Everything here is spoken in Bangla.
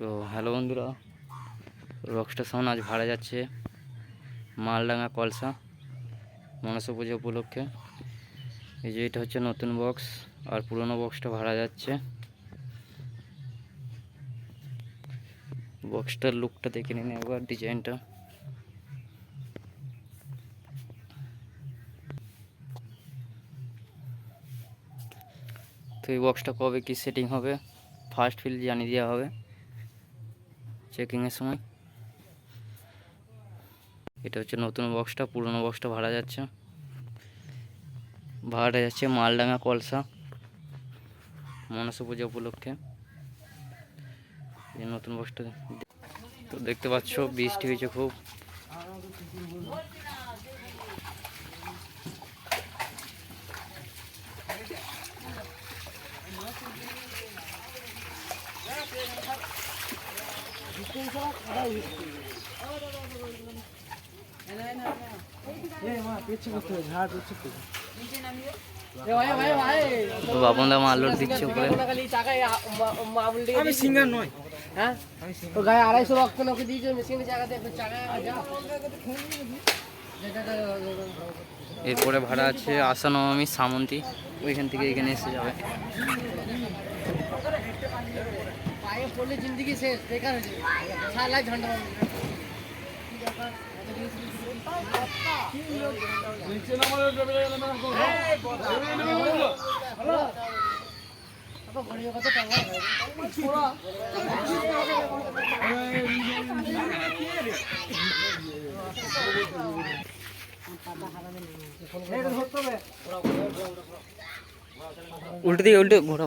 তো হ্যালো বন্ধুরা রকস্টার সাউন্ড আজ ভাড়া যাচ্ছে মালডাঙ্গা কলসা, মনসা পুজো উপলক্ষে। এই যে এটা হচ্ছে নতুন বক্স আর পুরনো বক্সটা ভাড়া যাচ্ছে। বক্সটার লুকটা দেখে নিন একবার ডিজাইনটা তো এই বক্সটা কবে কি সেটিং হবে ফার্স্ট ফিল জানিয়ে দেওয়া হবে। চেকিংয়ের সময়। এটা হচ্ছে নতুন বক্সটা পুরনো বক্সটা ভাড়া যাচ্ছে। ভাড়া যাচ্ছে মালডাঙ্গা, কলসা, মনসা পুজো উপলক্ষে। এই নতুন বক্সটা তো দেখতে পাচ্ছ, বৃষ্টি হয়েছে খুব। তো বাপনদা মাল দিচ্ছে উপরে। আমি সিঙ্গার নই হ্যাঁ? তো গায়ে আড়াইশো রক্ত ওকে দিয়েছে জায়গাতে এরপরে ভাড়া আছে আশা নবমী সামন্তি ওইখান থেকে এখানে এসে যাবে। आए बोले ज़िंदगी से बेकार हो जाएगी साला झंडा नीचे ना बोलो डबल ना बोलो ए बोलो हेलो अब घोड़ियों का तो टंगा है। उल्टी उल्टी, घोड़ो।